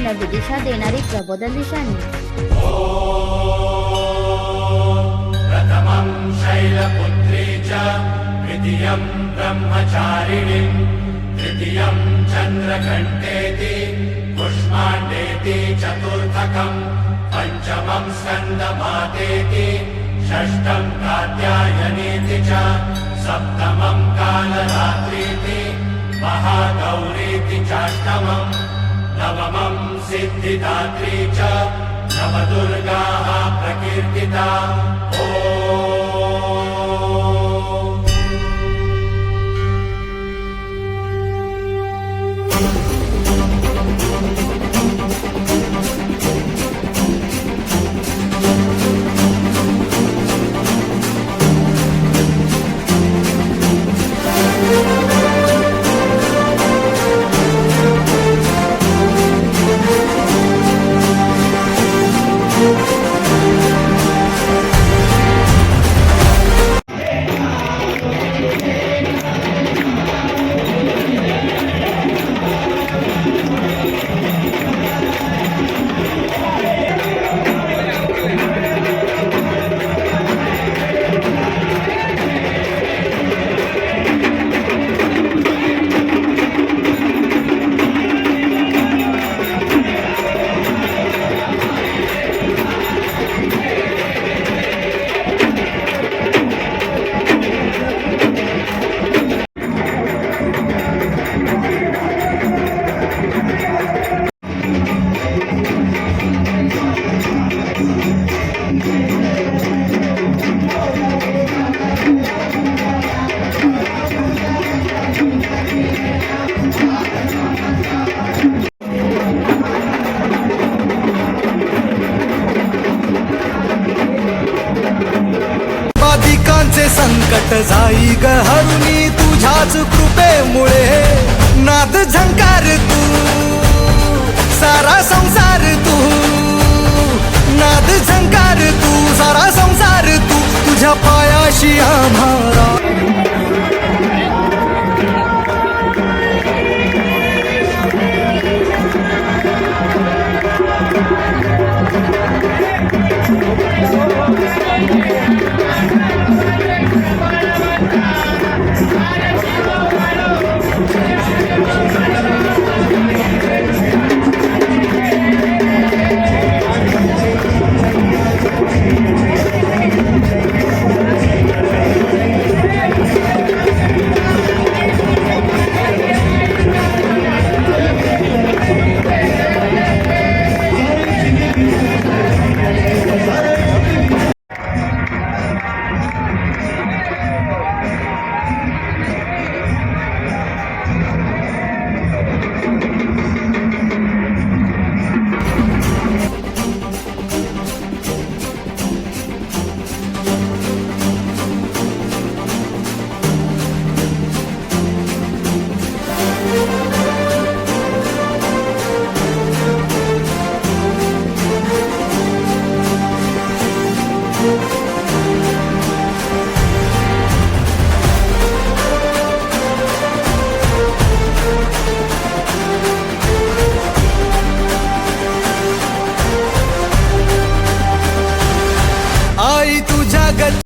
युगाची नवी दिशा देणारी प्रबोधन दिशाणी प्रथमं शैलपुत्री च द्वितीयं ब्रह्मचारिणीम् तृतीयं चन्द्रघण्टेति कुष्माण्डेति चतुर्थकम् पञ्चमं स्कन्दमातेति षष्ठं कात्यायनीति च सप्तमं कालरात्रीति महागौरीति चाष्टमम् नवमं सिद्धिदात्री च नवदुर्गाः प्रकीर्तिता। ॐ বাসিয়া ভরা जगत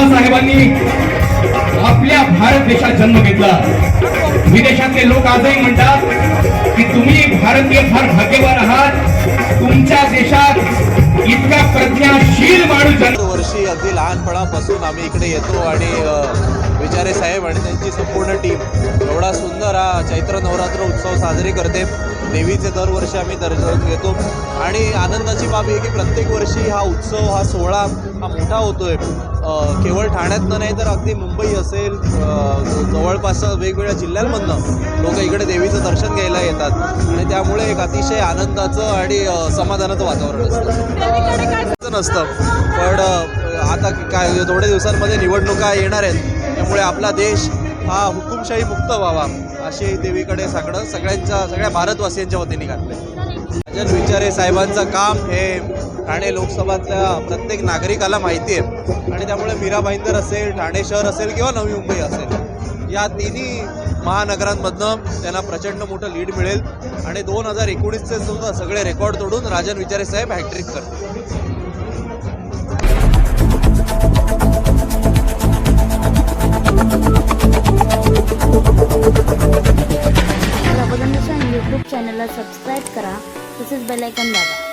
बाबासाहेबांनी आपल्या भारत देशात जन्म घेतला. विदेशातले लोक आजही म्हणतात की तुम्ही भारतीय फार भाग्यवान आहात. तुमच्या देशात इतका प्रज्ञाशील माणूस वर्षी अगदी लहानपणापासून आम्ही इकडे येतो आणि अ, विचारे साहेब आणि त्यांची संपूर्ण टीम. एवढा सुंदर हा चैत्र नवरात्र उत्सव साजरी करते. देवीचे दरवर्षी आम्ही दर्शन घेतो. आणि आनंदाची बाब आहे की प्रत्येक वर्षी हा उत्सव हा सोहळा हा मोठा होतोय. आहे केवळ ठाण्यातनं नाही तर अगदी मुंबई असेल जवळपास वेगवेगळ्या जिल्ह्यांमधनं लोक इकडे देवीचं दर्शन घ्यायला येतात. आणि त्यामुळे एक अतिशय आनंदाचं आणि समाधानाचं वातावरण असतं. नसतं. पण आता काय थोड्या दिवसांमध्ये निवडणुका येणार आहेत. त्यामुळे आपला देश हा हुकुमशाही मुक्त व्हावा अशी देवीकडे सगळं सगळ्यांच्या सगळ्या भारतवासियांच्या वतीने घातले राजन विचारे साहेबांचं काम हे ठाणे लोकसभातल्या प्रत्येक नागरिकाला माहिती आहे. आणि त्यामुळे मीरा भाईंदर असेल ठाणे शहर असेल किंवा नवी मुंबई असेल या तिन्ही महानगरांमधनं त्यांना प्रचंड मोठं लीड मिळेल. आणि दोन हजार एकोणीसचे सुद्धा सगळे रेकॉर्ड तोडून राजन विचारे साहेब हॅट्रिक करतील. प्रबोधन दिशा यूट्यूब चॅनलला सबस्क्राईब करा तसेच बेलायकन दाबा.